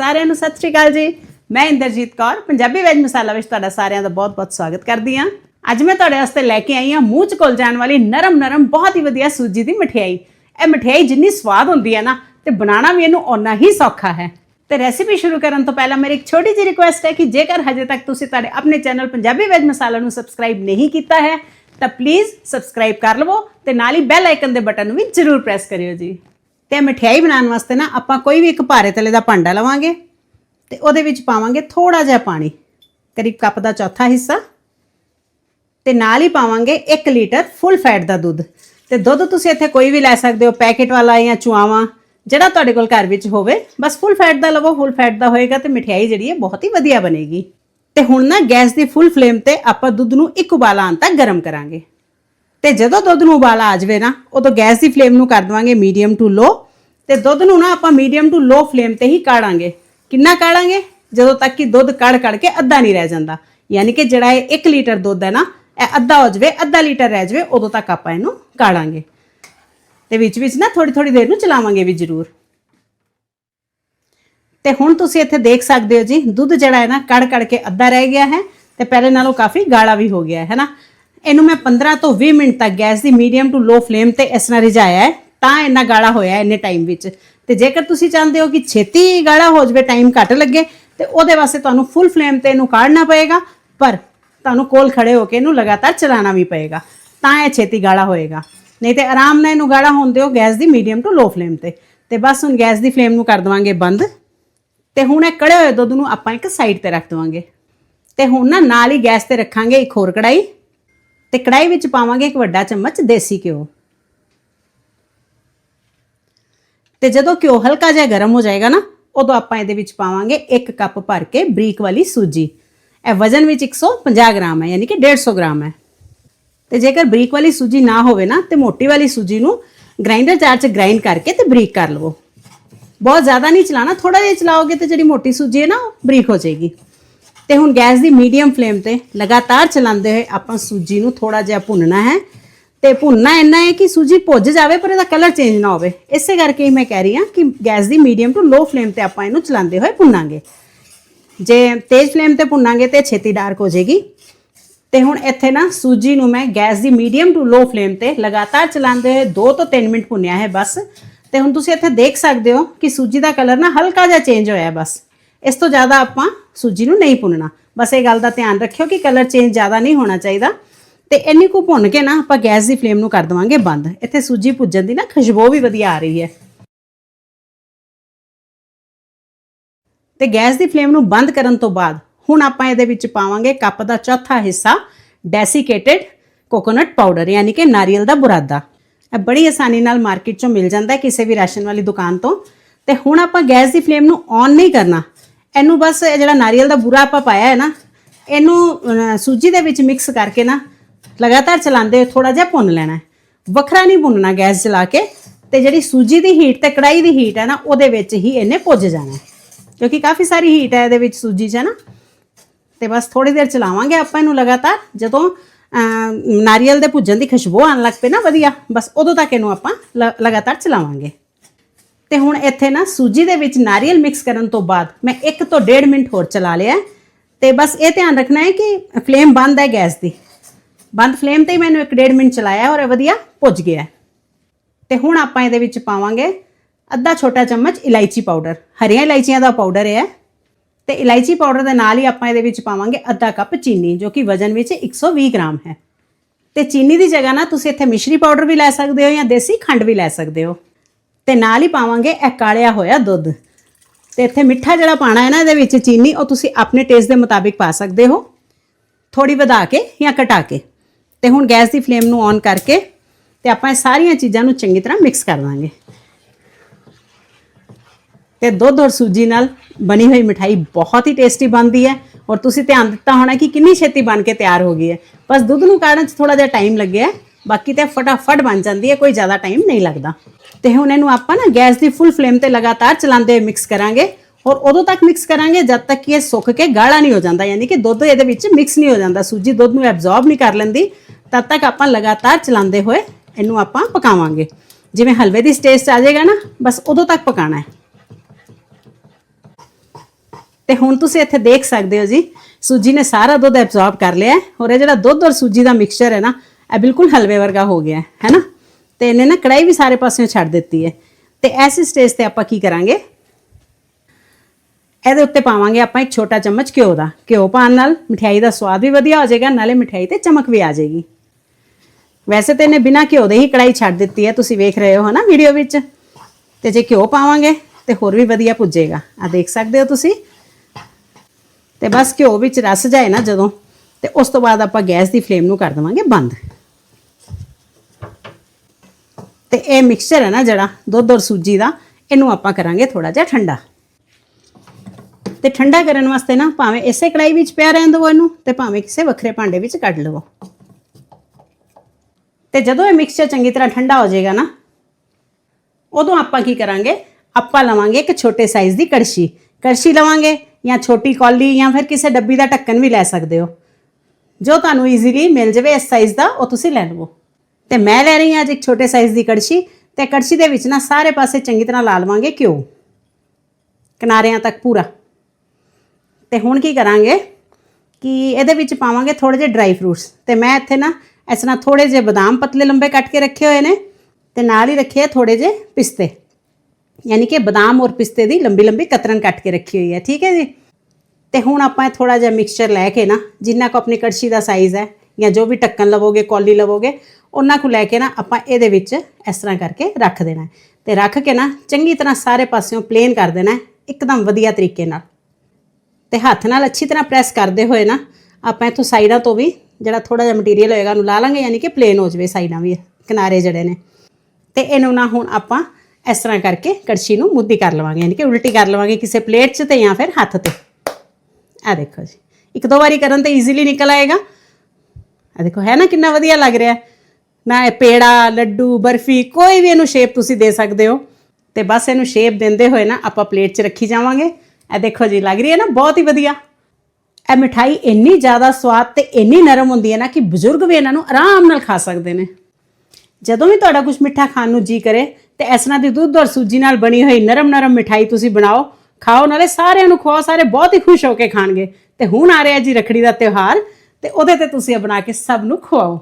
ਸਾਰਿਆਂ ਨੂੰ ਸਤਿ ਸ਼੍ਰੀ ਅਕਾਲ ਜੀ। ਮੈਂ ਇੰਦਰਜੀਤ ਕੌਰ, ਪੰਜਾਬੀ ਵੈਜ ਮਸਾਲਾ ਵਿੱਚ ਤੁਹਾਡਾ ਸਾਰਿਆਂ ਦਾ ਬਹੁਤ-ਬਹੁਤ ਸਵਾਗਤ ਕਰਦੀ ਹਾਂ। ਅੱਜ ਮੈਂ ਤੁਹਾਡੇ ਵਾਸਤੇ ਲੈ ਕੇ ਆਈ ਹਾਂ ਮੂੰਹ ਚ ਕੋਲ ਜਾਣ ਵਾਲੀ ਨਰਮ-ਨਰਮ, ਬਹੁਤ ਹੀ ਵਧੀਆ ਸੂਜੀ ਦੀ ਮਠਿਆਈ। ਇਹ ਮਠਿਆਈ ਜਿੰਨੀ ਸਵਾਦ ਹੁੰਦੀ ਹੈ ਨਾ ਤੇ ਬਣਾਉਣਾ ਵੀ ਇਹਨੂੰ ਓਨਾ ਹੀ ਸੌਖਾ ਹੈ। ਤੇ ਰੈਸਿਪੀ ਸ਼ੁਰੂ ਕਰਨ ਤੋਂ ਪਹਿਲਾਂ ਮੇਰੀ ਇੱਕ ਛੋਟੀ ਜਿਹੀ ਰਿਕੁਐਸਟ ਹੈ ਕਿ ਜੇਕਰ ਹਜੇ ਤੱਕ ਤੁਸੀਂ ਤੁਹਾਡੇ ਆਪਣੇ ਚੈਨਲ ਪੰਜਾਬੀ ਵੈਜ ਮਸਾਲਾ ਨੂੰ ਸਬਸਕ੍ਰਾਈਬ ਨਹੀਂ ਕੀਤਾ ਹੈ, ਤਾਂ ਪਲੀਜ਼ ਸਬਸਕ੍ਰਾਈਬ ਕਰ ਲਵੋ ਤੇ ਨਾਲ ਹੀ ਬੈਲ ਆਈਕਨ ਦੇ ਬਟਨ ਨੂੰ ਵੀ ਜ਼ਰੂਰ ਪ੍ਰੈਸ ਕਰਿਓ ਜੀ। ਤੇ ਇਹ ਮਠਿਆਈ ਬਣਾਉਣ ਵਾਸਤੇ ਨਾ ਆਪਾਂ ਕੋਈ ਵੀ ਇੱਕ ਭਾਰੇ ਤਲੇ ਦਾ ਭਾਂਡਾ ਲਵਾਂਗੇ ਤੇ ਉਹਦੇ ਵਿੱਚ ਪਾਵਾਂਗੇ ਥੋੜਾ ਜਿਹਾ ਪਾਣੀ, ਕਰੀਬ ਕੱਪ ਦਾ ਚੌਥਾ ਹਿੱਸਾ। ਤੇ ਨਾਲ ਹੀ ਪਾਵਾਂਗੇ 1 ਲੀਟਰ ਫੁੱਲ ਫੈਟ ਦਾ ਦੁੱਧ। ਤੇ ਦੁੱਧ ਤੁਸੀਂ ਇੱਥੇ ਕੋਈ ਵੀ ਲੈ ਸਕਦੇ ਹੋ, ਪੈਕੇਟ ਵਾਲਾ ਜਾਂ ਚੁਆਵਾਂ ਜਿਹੜਾ ਤੁਹਾਡੇ ਕੋਲ ਘਰ ਵਿੱਚ ਹੋਵੇ, ਬਸ ਫੁੱਲ ਫੈਟ ਦਾ ਲਵੋ, ਫੁੱਲ ਫੈਟ ਦਾ ਹੋਏਗਾ ਤੇ ਮਠਿਆਈ ਜਿਹੜੀ ਹੈ ਬਹੁਤ ਹੀ ਵਧੀਆ ਬਣੇਗੀ। ਤੇ ਹੁਣ ਨਾ ਗੈਸ ਦੀ ਫੁੱਲ ਫਲੇਮ ਤੇ ਆਪਾਂ ਦੁੱਧ ਨੂੰ ਇੱਕ ਉਬਾਲਾ ਆਉਣ ਤੱਕ ਗਰਮ ਕਰਾਂਗੇ। ਤੇ ਜਦੋਂ ਦੁੱਧ ਨੂੰ ਉਬਾਲਾ ਆ ਜਾਵੇ ਨਾ, ਉਦੋਂ ਗੈਸ ਦੀ ਫਲੇਮ ਨੂੰ ਕਰ ਦਵਾਂਗੇ ਮੀਡੀਅਮ ਟੂ ਲੋ। ਤੇ ਦੁੱਧ ਨੂੰ ਨਾ ਆਪਾਂ ਮੀਡੀਅਮ ਟੂ ਲੋ ਫਲੇਮ ਤੇ ਹੀ ਕਾੜਾਂਗੇ। ਕਿੰਨਾ ਕਾੜਾਂਗੇ? ਜਦੋਂ ਤੱਕ ਕਿ ਦੁੱਧ ਕੜ ਕੜ ਕੇ ਅੱਧਾ ਨਹੀਂ ਰਹਿ ਜਾਂਦਾ। ਯਾਨੀ ਕਿ ਜਿਹੜਾ ਇਹ 1 ਲੀਟਰ ਦੁੱਧ ਹੈ ਨਾ, ਇਹ ਅੱਧਾ ਹੋ ਜਾਵੇ, ਅੱਧਾ ਲੀਟਰ ਰਹਿ ਜਾਵੇ, ਉਦੋਂ ਤੱਕ ਆਪਾਂ ਇਹਨੂੰ ਕਾੜਾਂਗੇ। ਤੇ ਵਿੱਚ ਵਿੱਚ ਨਾ ਥੋੜੀ ਥੋੜੀ ਦੇਰ ਨੂੰ ਚਲਾਵਾਂਗੇ ਵੀ ਜ਼ਰੂਰ। ਤੇ ਹੁਣ ਤੁਸੀਂ ਇੱਥੇ ਦੇਖ ਸਕਦੇ ਹੋ ਜੀ, ਦੁੱਧ ਜਿਹੜਾ ਹੈ ਨਾ ਕੜ ਕੜ ਕੇ ਅੱਧਾ ਰਹਿ ਗਿਆ ਹੈ ਤੇ ਪਹਿਲੇ ਨਾਲੋਂ ਕਾਫੀ ਗਾੜਾ ਵੀ ਹੋ ਗਿਆ ਹੈ ਨਾ? ਇਹਨੂੰ ਮੈਂ 15 ਤੋਂ 20 ਮਿੰਟ ਤੱਕ ਗੈਸ ਦੀ ਮੀਡੀਅਮ ਟੂ ਲੋ ਫਲੇਮ ਤੇ ਇਸ ਨਾਲ ਰਿਝਾਇਆ ਹੈ, ਤਾਂ ਇੰਨਾ ਗਾੜਾ ਹੋਇਆ ਇੰਨੇ ਟਾਈਮ ਵਿੱਚ। ਤੇ ਜੇਕਰ ਤੁਸੀਂ ਚਾਹੁੰਦੇ ਹੋ ਕਿ ਛੇਤੀ ਗਾੜਾ ਹੋ ਜਾਵੇ, ਟਾਈਮ ਘੱਟ ਲੱਗੇ, ਤੇ ਉਹਦੇ ਵਾਸਤੇ ਤੁਹਾਨੂੰ ਫੁੱਲ ਫਲੇਮ ਤੇ ਇਹਨੂੰ ਕਾੜਨਾ ਪਏਗਾ, ਪਰ ਤੁਹਾਨੂੰ ਕੋਲ ਖੜੇ ਹੋ ਕੇ ਇਹਨੂੰ ਲਗਾਤਾਰ ਚਲਾਉਣਾ ਵੀ ਪਏਗਾ, ਤਾਂ ਇਹ ਛੇਤੀ ਗਾੜਾ ਹੋਏਗਾ। ਨਹੀਂ ਤੇ ਆਰਾਮ ਨਾਲ ਇਹਨੂੰ ਗਾੜਾ ਹੋਣ ਦਿਓ ਗੈਸ ਦੀ ਮੀਡੀਅਮ ਟੂ ਲੋ ਫਲੇਮ ਤੇ। ਤੇ ਬਸ ਹੁਣ ਗੈਸ ਦੀ ਫਲੇਮ ਨੂੰ ਕਰ ਦਵਾਂਗੇ ਬੰਦ। ਤੇ ਹੁਣ ਇਹ ਕੜੇ ਹੋਏ ਦੁੱਧ ਨੂੰ ਆਪਾਂ ਇੱਕ ਸਾਈਡ ਤੇ ਰੱਖ ਦਵਾਂਗੇ। ਤੇ ਹੁਣ ਨਾ ਨਾਲ ਹੀ ਗੈਸ ਤੇ ਰੱਖਾਂਗੇ ਇੱਕ ਹੋਰ ਕੜਾਈ ਤੇ ਕੜਾਈ ਵਿੱਚ ਪਾਵਾਂਗੇ ਇੱਕ ਵੱਡਾ ਚਮਚ ਦੇਸੀ ਘਿਓ। ਤੇ ਜਦੋਂ ਘਿਓ ਹਲਕਾ ਜਿਹਾ ਗਰਮ ਹੋ ਜਾਏਗਾ ਨਾ, ਉਦੋਂ ਆਪਾਂ ਇਹਦੇ ਵਿੱਚ ਪਾਵਾਂਗੇ 1 ਕੱਪ ਭਰ ਕੇ ਬਰੀਕ ਵਾਲੀ ਸੂਜੀ। ਇਹ ਵਜ਼ਨ ਵਿੱਚ 150 ਗ੍ਰਾਮ ਹੈ, ਯਾਨੀ ਕਿ 150 ਗ੍ਰਾਮ ਹੈ। ਤੇ ਜੇਕਰ ਬਰੀਕ ਵਾਲੀ ਸੂਜੀ ਨਾ ਹੋਵੇ ਨਾ, ਤੇ ਮੋਟੀ ਵਾਲੀ ਸੂਜੀ ਨੂੰ ਗ੍ਰਾਈਂਡਰ ਜਾਰ 'ਚ ਗ੍ਰਾਈਂਡ ਕਰਕੇ ਤੇ ਬਰੀਕ ਕਰ ਲਵੋ। ਬਹੁਤ ਜ਼ਿਆਦਾ ਨਹੀਂ ਚਲਾਣਾ ਥੋੜਾ ਜਿਹਾ ਚਲਾਓਗੇ ਤੇ ਜਿਹੜੀ ਮੋਟੀ ਸੂਜੀ ਹੈ ਨਾ, ਉਹ ਬਰੀਕ ਹੋ ਜਾਏਗੀ। ਤੇ ਹੁਣ ਗੈਸ ਦੀ ਮੀਡੀਅਮ ਫਲੇਮ ਤੇ ਲਗਾਤਾਰ ਚਲਾਉਂਦੇ ਹੋਏ ਆਪਾਂ ਸੂਜੀ ਨੂੰ ਥੋੜਾ ਜਿਹਾ ਭੁੰਨਣਾ ਹੈ। ਤੇ ਭੁੰਨਣਾ ਇੰਨਾ ਹੈ ਕਿ ਸੂਜੀ ਭੁੱਜ ਜਾਵੇ, ਪਰ ਇਹਦਾ ਕਲਰ ਚੇਂਜ ਨਾ ਹੋਵੇ। ਇਸੇ ਕਰਕੇ ਮੈਂ ਕਹਿ ਰਹੀ ਹਾਂ ਕਿ ਗੈਸ ਦੀ ਮੀਡੀਅਮ ਟੂ ਲੋ ਫਲੇਮ ਤੇ ਆਪਾਂ ਇਹਨੂੰ ਚਲਾਉਂਦੇ ਹੋਏ ਭੁੰਨਾਂਗੇ। ਜੇ ਤੇਜ਼ ਫਲੇਮ ਤੇ ਭੁੰਨਾਂਗੇ ਤੇ ਛੇਤੀ ਡਾਰਕ ਹੋ ਜਾਏਗੀ। ਤੇ ਹੁਣ ਇੱਥੇ ਨਾ ਸੂਜੀ ਨੂੰ ਮੈਂ ਗੈਸ ਦੀ ਮੀਡੀਅਮ ਟੂ ਲੋ ਫਲੇਮ ਤੇ ਲਗਾਤਾਰ ਚਲਾਉਂਦੇ ਹੋਏ 2 ਤੋਂ 3 ਮਿੰਟ ਭੁੰਨਿਆ ਹੈ ਬਸ। ਤੇ ਹੁਣ ਤੁਸੀਂ ਇੱਥੇ ਦੇਖ ਸਕਦੇ ਹੋ ਕਿ ਸੂਜੀ ਦਾ ਕਲਰ ਨਾ ਹਲਕਾ ਜਿਹਾ ਚੇਂਜ ਹੋਇਆ ਬਸ। ਇਸ ਤੋਂ ਜ਼ਿਆਦਾ ਆਪਾਂ ਸੂਜੀ ਨੂੰ ਨਹੀਂ ਭੁੰਨਣਾ। ਬਸ ਇਹ ਗੱਲ ਦਾ ਧਿਆਨ ਰੱਖਿਓ ਕਿ ਕਲਰ ਚੇਂਜ ਜ਼ਿਆਦਾ ਨਹੀਂ ਹੋਣਾ ਚਾਹੀਦਾ। ਤੇ ਇੰਨੀ ਕੁ ਭੁੰਨ ਕੇ ਨਾ ਆਪਾਂ ਗੈਸ ਦੀ ਫਲੇਮ ਨੂੰ ਕਰ ਦਵਾਂਗੇ ਬੰਦ। ਇੱਥੇ ਸੂਜੀ ਭੁੱਜਣ ਦੀ ਨਾ ਖੁਸ਼ਬੂ ਵੀ ਵਧੀਆ ਆ ਰਹੀ ਹੈ। ਤੇ ਗੈਸ ਦੀ ਫਲੇਮ ਨੂੰ ਬੰਦ ਕਰਨ ਤੋਂ ਬਾਅਦ ਹੁਣ ਆਪਾਂ ਇਹਦੇ ਵਿੱਚ ਪਾਵਾਂਗੇ ਕੱਪ ਦਾ ਚੌਥਾ ਹਿੱਸਾ ਡੈਸੀਕੇਟਿਡ ਕੋਕੋਨਟ ਪਾਊਡਰ ਯਾਨੀ ਕਿ ਨਾਰੀਅਲ ਦਾ ਬੁਰਾਦਾ। ਇਹ ਬੜੀ ਆਸਾਨੀ ਨਾਲ ਮਾਰਕੀਟ ਚੋਂ ਮਿਲ ਜਾਂਦਾ ਹੈ ਕਿਸੇ ਵੀ ਰਾਸ਼ਨ ਵਾਲੀ ਦੁਕਾਨ ਤੋਂ। ਤੇ ਹੁਣ ਆਪਾਂ ਗੈਸ ਦੀ ਫਲੇਮ ਨੂੰ ਔਨ ਨਹੀਂ ਕਰਨਾ। ਇਹਨੂੰ ਬਸ ਇਹ ਜਿਹੜਾ ਨਾਰੀਅਲ ਦਾ ਬੁਰਾ ਆਪਾਂ ਪਾਇਆ ਹੈ ਨਾ, ਇਹਨੂੰ ਸੂਜੀ ਦੇ ਵਿੱਚ ਮਿਕਸ ਕਰਕੇ ਨਾ ਲਗਾਤਾਰ ਚਲਾਉਂਦੇ ਹੋਏ ਥੋੜਾ ਜਿਹਾ ਭੁੰਨ ਲੈਣਾ ਵੱਖਰਾ ਨਹੀਂ ਭੁੰਨਣਾ ਗੈਸ ਜਲਾ ਕੇ ਤੇ ਜਿਹੜੀ ਸੂਜੀ ਦੀ ਹੀਟ ਤੇ ਕੜਾਈ ਦੀ ਹੀਟ ਹੈ ਨਾ, ਉਹਦੇ ਵਿੱਚ ਹੀ ਇਹਨੇ ਭੁੱਜ ਜਾਣਾ ਕਿਉਂਕਿ ਕਾਫੀ ਸਾਰੀ ਹੀਟ ਹੈ ਇਹਦੇ ਵਿੱਚ ਸੂਜੀ 'ਚ ਹੈ ਨਾ। ਤੇ ਬਸ ਥੋੜੀ ਦੇਰ ਚਲਾਵਾਂਗੇ ਆਪਾਂ ਇਹਨੂੰ ਲਗਾਤਾਰ, ਜਦੋਂ ਨਾਰੀਅਲ ਦੇ ਭੁੱਜਣ ਦੀ ਖੁਸ਼ਬੂ ਆਉਣ ਲੱਗ ਪਏ ਨਾ ਵਧੀਆ, ਬਸ ਉਦੋਂ ਤੱਕ ਇਹਨੂੰ ਆਪਾਂ ਲ- ਲਗਾਤਾਰ ਚਲਾਵਾਂਗੇ। ਤੇ ਹੁਣ ਇੱਥੇ ਨਾ ਸੂਜੀ ਦੇ ਵਿੱਚ ਨਾਰੀਅਲ ਮਿਕਸ ਕਰਨ ਤੋਂ ਬਾਅਦ ਮੈਂ 1 ਤੋਂ 1.5 ਮਿੰਟ ਹੋਰ ਚਲਾ ਲਿਆ ਹੈ। ਤੇ ਬਸ ਇਹ ਧਿਆਨ ਰੱਖਣਾ ਹੈ ਕਿ ਫਲੇਮ ਬੰਦ ਹੈ ਗੈਸ ਦੀ। ਬੰਦ ਫਲੇਮ ਤੇ ਹੀ ਮੈਨੂੰ 1.5 ਮਿੰਟ ਚਲਾਇਆ ਔਰ ਵਧੀਆ ਭੁੱਜ ਗਿਆ ਹੈ। ਤੇ ਹੁਣ ਆਪਾਂ ਇਹਦੇ ਵਿੱਚ ਪਾਵਾਂਗੇ ਅੱਧਾ ਛੋਟਾ ਚਮਚ ਇਲਾਇਚੀ ਪਾਊਡਰ ਹਰੀਆਂ ਇਲਾਇਚੀਆਂ ਦਾ ਪਾਊਡਰ ਹੈ। ਤੇ ਇਲਾਇਚੀ ਪਾਊਡਰ ਦੇ ਨਾਲ ਹੀ ਆਪਾਂ ਇਹਦੇ ਵਿੱਚ ਪਾਵਾਂਗੇ ਅੱਧਾ ਕੱਪ ਚੀਨੀ, ਜੋ ਕਿ ਵਜ਼ਨ ਵਿੱਚ 120 ਗ੍ਰਾਮ ਹੈ। ਤੇ ਚੀਨੀ ਦੀ ਜਗ੍ਹਾ ਨਾ ਤੁਸੀਂ ਇੱਥੇ ਮਿਸ਼ਰੀ ਪਾਊਡਰ ਵੀ ਲੈ ਸਕਦੇ ਹੋ ਜਾਂ ਦੇਸੀ ਖੰਡ ਵੀ ਲੈ ਸਕਦੇ ਹੋ। ਤੇ ਨਾਲ ਹੀ ਪਾਵਾਂਗੇ ਇਹ ਕਾਲਿਆ ਹੋਇਆ ਦੁੱਧ। ਤੇ ਇੱਥੇ ਮਿੱਠਾ ਜਿਹੜਾ ਪਾਣਾ ਹੈ ਨਾ, ਇਹਦੇ ਵਿੱਚ ਚੀਨੀ, ਉਹ ਤੁਸੀਂ ਆਪਣੇ ਟੇਸਟ ਦੇ ਮੁਤਾਬਿਕ ਪਾ ਸਕਦੇ ਹੋ। ਥੋੜੀ ਵਧਾ ਕੇ ਜਾਂ ਘਟਾ ਕੇ। ਤੇ ਹੁਣ ਗੈਸ ਦੀ ਫਲੇਮ ਨੂੰ ਔਨ ਕਰਕੇ ਤੇ ਆਪਾਂ ਇਹ ਸਾਰੀਆਂ ਚੀਜ਼ਾਂ ਨੂੰ ਚੰਗੀ ਤਰ੍ਹਾਂ ਮਿਕਸ ਕਰ ਦਾਂਗੇ। ਤੇ ਦੁੱਧ ਔਰ ਸੂਜੀ ਨਾਲ ਬਣੀ ਹੋਈ ਮਠਾਈ ਬਹੁਤ ਹੀ ਟੇਸਟੀ ਬਣਦੀ ਹੈ। ਔਰ ਤੁਸੀਂ ਧਿਆਨ ਦਿੱਤਾ ਹੋਣਾ ਕਿ ਕਿੰਨੀ ਛੇਤੀ ਬਣ ਕੇ ਤਿਆਰ ਹੋ ਗਈ ਹੈ। ਬਸ ਦੁੱਧ ਨੂੰ ਕਾੜਨ 'ਚ ਥੋੜਾ ਜਿਹਾ ਟਾਈਮ ਲੱਗਿਆ ਬਾਕੀ ਤੇ ਫਟਾਫਟ ਬਣ ਜਾਂਦੀ ਹੈ, ਕੋਈ ਜ਼ਿਆਦਾ ਟਾਈਮ ਨਹੀਂ ਲੱਗਦਾ। ਤੇ ਹੁਣ ਇਹਨੂੰ ਆਪਾਂ ਨਾ ਗੈਸ ਦੀ ਫੁੱਲ ਫਲੇਮ ਤੇ ਲਗਾਤਾਰ ਚਲਾਉਂਦੇ ਹੋਏ ਮਿਕਸ ਕਰਾਂਗੇ। ਔਰ ਉਦੋਂ ਤੱਕ ਮਿਕਸ ਕਰਾਂਗੇ ਜਦ ਤੱਕ ਕਿ ਇਹ ਸੁੱਕ ਕੇ ਗਾੜਾ ਨਹੀਂ ਹੋ ਜਾਂਦਾ, ਯਾਨੀ ਕਿ ਦੁੱਧ ਇਹਦੇ ਵਿੱਚ ਮਿਕਸ ਨਹੀਂ ਹੋ ਜਾਂਦਾ। ਸੂਜੀ ਦੁੱਧ ਨੂੰ ਐਬਜ਼ੌਰਬ ਨਹੀਂ ਕਰ ਲੈਂਦੀ। ਤਦ ਤੱਕ ਆਪਾਂ ਲਗਾਤਾਰ ਚਲਾਉਂਦੇ ਹੋਏ ਇਹਨੂੰ ਆਪਾਂ ਪਕਾਵਾਂਗੇ। ਜਿਵੇਂ ਹਲਵੇ ਦੀ ਸਟੇਜ 'ਚ ਆ ਜਾਏਗਾ ਨਾ, ਬਸ ਉਦੋਂ ਤੱਕ ਪਕਾਣਾ ਹੈ। ਤੇ ਹੁਣ ਤੁਸੀਂ ਇੱਥੇ ਦੇਖ ਸਕਦੇ ਹੋ ਜੀ, ਸੂਜੀ ਨੇ ਸਾਰਾ ਦੁੱਧ ਐਬਜ਼ੌਰਬ ਕਰ ਲਿਆ ਹੈ। ਔਰ ਇਹ ਜਿਹੜਾ ਦੁੱਧ ਔਰ ਸੂਜੀ ਦਾ ਮਿਕਸਚਰ ਹੈ ਨਾ ਇਹ ਬਿਲਕੁਲ ਹਲਵੇ ਵਰਗਾ ਹੋ ਗਿਆ, ਹੈ ਨਾ? ਤੇ ਇਹਨੇ ਨਾ ਕੜਾਈ ਵੀ ਸਾਰੇ ਪਾਸਿਓਂ ਛੱਡ ਦਿੱਤੀ ਹੈ। ਤੇ ਐਸੀ ਸਟੇਜ ਤੇ ਆਪਾਂ ਕੀ ਕਰਾਂਗੇ? ਇਹਦੇ ਉੱਤੇ ਪਾਵਾਂਗੇ ਆਪਾਂ ਇੱਕ ਛੋਟਾ ਚਮਚ ਘਿਓ ਦਾ। ਘਿਓ ਪਾਉਣ ਨਾਲ ਮਠਿਆਈ ਦਾ ਸਵਾਦ ਵੀ ਵਧੀਆ ਹੋ ਜਾਏਗਾ, ਨਾਲੇ ਮਠਿਆਈ ਤੇ ਚਮਕ ਵੀ ਆ ਜਾਏਗੀ। ਵੈਸੇ ਤੇ ਇਹਨੇ ਬਿਨਾ ਘਿਓ ਦੇ ਹੀ ਕੜਾਈ ਛੱਡ ਦਿੱਤੀ ਹੈ, ਤੁਸੀਂ ਵੇਖ ਰਹੇ ਹੋ ਹਨਾ ਵੀਡੀਓ ਵਿੱਚ? ਤੇ ਜੇ ਘਿਓ ਪਾਵਾਂਗੇ, ਤੇ ਹੋਰ ਵੀ ਵਧੀਆ ਪੁੱਜੇਗਾ। ਆ ਦੇਖ ਸਕਦੇ ਹੋ ਤੁਸੀਂ? ਤੇ ਬਸ ਘਿਓ ਵਿੱਚ ਰਸ ਜਾਏ ਨਾ ਜਦੋਂ, ਤੇ ਉਸ ਤੋਂ ਬਾਅਦ ਆਪਾਂ ਗੈਸ ਦੀ ਫਲੇਮ ਨੂੰ ਕਰ ਦੇਵਾਂਗੇ ਬੰਦ। ਤੇ ਇਹ ਮਿਕਸਚਰ ਹੈ ਨਾ ਜਿਹੜਾ, ਦੁੱਧ ਔਰ ਸੂਜੀ ਦਾ, ਇਹਨੂੰ ਆਪਾਂ ਕਰਾਂਗੇ ਥੋੜਾ ਜਿਹਾ ਠੰਡਾ। ਤੇ ਠੰਡਾ ਕਰਨ ਵਾਸਤੇ ਨਾ ਭਾਵੇਂ ਇਸੇ ਕੜਾਈ ਵਿੱਚ ਪਿਆ ਰਹਿਣ ਦਿਓ ਇਹਨੂੰ ਤੇ ਭਾਵੇਂ ਕਿਸੇ ਵੱਖਰੇ ਭਾਂਡੇ ਵਿੱਚ ਕੱਢ ਲਵੋ। ਤੇ ਜਦੋਂ ਇਹ ਮਿਕਸਚਰ ਚੰਗੀ ਤਰ੍ਹਾਂ ਠੰਡਾ ਹੋ ਜਾਏਗਾ ਨਾ, ਉਦੋਂ ਆਪਾਂ ਕੀ ਕਰਾਂਗੇ? ਆਪਾਂ ਲਵਾਂਗੇ ਇੱਕ ਛੋਟੇ ਸਾਈਜ਼ ਦੀ ਕੜਛੀ। ਕੜਛੀ ਲਵਾਂਗੇ ਜਾਂ ਛੋਟੀ ਕੌਲੀ ਜਾਂ ਫਿਰ ਕਿਸੇ ਡੱਬੀ ਦਾ ਢੱਕਣ ਵੀ ਲੈ ਸਕਦੇ ਹੋ। ਜੋ ਤੁਹਾਨੂੰ ਈਜ਼ੀਲੀ ਮਿਲ ਜਾਵੇ ਇਸ ਸਾਈਜ਼ ਦਾ, ਉਹ ਤੁਸੀਂ ਲੈ ਲਵੋ। ਤੇ ਮੈਂ ਲੈ ਰਹੀ ਹਾਂ ਅੱਜ ਇੱਕ ਛੋਟੇ ਸਾਈਜ਼ ਦੀ ਕੜਛੀ ਤੇ ਕੜਛੀ ਦੇ ਵਿੱਚ ਨਾ ਸਾਰੇ ਪਾਸੇ ਚੰਗੀ ਤਰ੍ਹਾਂ ਲਾ ਲਵਾਂਗੇ ਘਿਓ। ਕਿਨਾਰਿਆਂ ਤੱਕ ਪੂਰਾ। ਤੇ ਹੁਣ ਕੀ ਕਰਾਂਗੇ ਕਿ ਇਹਦੇ ਵਿੱਚ ਪਾਵਾਂਗੇ ਥੋੜੇ ਜਿਹੇ ਡਰਾਈ ਫਰੂਟਸ ਤੇ ਮੈਂ ਇੱਥੇ ਨਾ ਇਸ ਤਰ੍ਹਾਂ ਥੋੜੇ ਜਿਹੇ ਬਦਾਮ ਪਤਲੇ ਲੰਬੇ ਕੱਟ ਕੇ ਰੱਖੇ ਹੋਏ ਨੇ ਤੇ ਨਾਲ ਹੀ ਰੱਖੇ ਆ ਥੋੜੇ ਜਿਹੇ ਪਿਸਤੇ। ਯਾਨੀ ਕਿ ਬਦਾਮ ਔਰ ਪਿਸਤੇ ਦੀ ਲੰਬੀ ਲੰਬੀ ਕਤਰਨ ਕੱਟ ਕੇ ਰੱਖੀ ਹੋਈ ਹੈ, ਠੀਕ ਹੈ ਜੀ? ਤੇ ਹੁਣ ਆਪਾਂ ਇਹ ਥੋੜਾ ਜਿਹਾ ਮਿਕਸਚਰ ਲੈ ਕੇ ਨਾ ਜਿੰਨਾ ਕੋ ਆਪਣੀ ਕੜਛੀ ਦਾ ਸਾਈਜ਼ ਹੈ ਜਾਂ ਜੋ ਵੀ ਢੱਕਣ ਲਵੋਗੇ, ਕੌਲੀ ਲਵੋਗੇ ਉਹਨਾਂ ਕੁ ਲੈ ਕੇ ਨਾ ਆਪਾਂ ਇਹਦੇ ਵਿੱਚ ਇਸ ਤਰ੍ਹਾਂ ਕਰਕੇ ਰੱਖ ਦੇਣਾ ਹੈ। ਤੇ ਰੱਖ ਕੇ ਨਾ ਚੰਗੀ ਤਰ੍ਹਾਂ ਸਾਰੇ ਪਾਸਿਓਂ ਪਲੇਨ ਕਰ ਦੇਣਾ ਇੱਕਦਮ ਵਧੀਆ ਤਰੀਕੇ ਨਾਲ। ਤੇ ਹੱਥ ਨਾਲ ਅੱਛੀ ਤਰ੍ਹਾਂ ਪ੍ਰੈਸ ਕਰਦੇ ਹੋਏ ਨਾ ਆਪਾਂ ਇਥੋਂ ਸਾਈਡਾਂ ਤੋਂ ਵੀ ਜਿਹੜਾ ਥੋੜਾ ਜਿਹਾ ਮਟੀਰੀਅਲ ਹੋਏਗਾ ਉਹਨੂੰ ਲਾ ਲਾਂਗੇ, ਯਾਨੀ ਕਿ ਪਲੇਨ ਹੋ ਜਾਵੇ ਸਾਈਡਾਂ ਵੀ, ਕਿਨਾਰੇ ਜਿਹੜੇ ਨੇ। ਤੇ ਇਹਨੂੰ ਨਾ ਹੁਣ ਆਪਾਂ ਇਸ ਤਰ੍ਹਾਂ ਕਰਕੇ ਕੜਛੀ ਨੂੰ ਮੁੱਦੀ ਕਰ ਲਵਾਂਗੇ, ਯਾਨੀ ਕਿ ਉਲਟੀ ਕਰ ਲਵਾਂਗੇ ਕਿਸੇ ਪਲੇਟ 'ਚ ਤੇ ਜਾਂ ਫਿਰ ਹੱਥ ਤੇ। ਆ ਦੇਖੋ ਜੀ, ਇੱਕ ਦੋ ਵਾਰੀ ਕਰਨ ਤੇ ਈਜ਼ੀਲੀ ਨਿਕਲ ਆਏਗਾ। ਆ ਦੇਖੋ, ਹੈ ਨਾ ਕਿੰਨਾ ਵਧੀਆ ਲੱਗ ਰਿਹਾ ਹੈ। ਨਾ ਇਹ ਪੇੜਾ, ਲੱਡੂ, ਬਰਫੀ, ਕੋਈ ਵੀ ਇਹਨੂੰ ਸ਼ੇਪ ਤੁਸੀਂ ਦੇ ਸਕਦੇ ਹੋ। ਤੇ ਬਸ ਇਹਨੂੰ ਸ਼ੇਪ ਦਿੰਦੇ ਹੋਏ ਨਾ ਆਪਾਂ ਪਲੇਟ 'ਚ ਰੱਖੀ ਜਾਵਾਂਗੇ। ਇਹ ਦੇਖੋ ਜੀ, ਲੱਗ ਰਹੀ ਹੈ ਨਾ, ਬਹੁਤ ਹੀ ਵਧੀਆ। ਇਹ ਮਿਠਾਈ ਇੰਨੀ ਜ਼ਿਆਦਾ ਸਵਾਦ ਤੇ ਇੰਨੀ ਨਰਮ ਹੁੰਦੀ ਹੈ ਨਾ ਕਿ ਬਜ਼ੁਰਗ ਵੀ ਇਹਨਾਂ ਨੂੰ ਆਰਾਮ ਨਾਲ ਖਾ ਸਕਦੇ ਨੇ। ਜਦੋਂ ਵੀ ਤੁਹਾਡਾ ਕੁਝ ਮਿੱਠਾ ਖਾਣ ਨੂੰ ਜੀ ਕਰੇ, ਤੇ ਇਸ ਤਰ੍ਹਾਂ ਦੀ ਦੁੱਧ ਔਰ ਸੂਜੀ ਨਾਲ ਬਣੀ ਹੋਈ ਨਰਮ ਨਰਮ ਮਿਠਾਈ ਤੁਸੀਂ ਬਣਾਓ, ਖਾਓ, ਨਾਲੇ ਸਾਰਿਆਂ ਨੂੰ ਖਵਾਓ, ਸਾਰੇ ਬਹੁਤ ਹੀ ਖੁਸ਼ ਹੋ ਕੇ ਖਾਣਗੇ। ਤੇ ਹੁਣ ਆ ਰਿਹਾ ਜੀ ਰਖੜੀ ਦਾ ਤਿਉਹਾਰ, ਤੇ ਉਹਦੇ ਤੇ ਤੁਸੀਂ ਇਹ ਬਣਾ ਕੇ ਸਭ ਨੂੰ ਖਵਾਓ।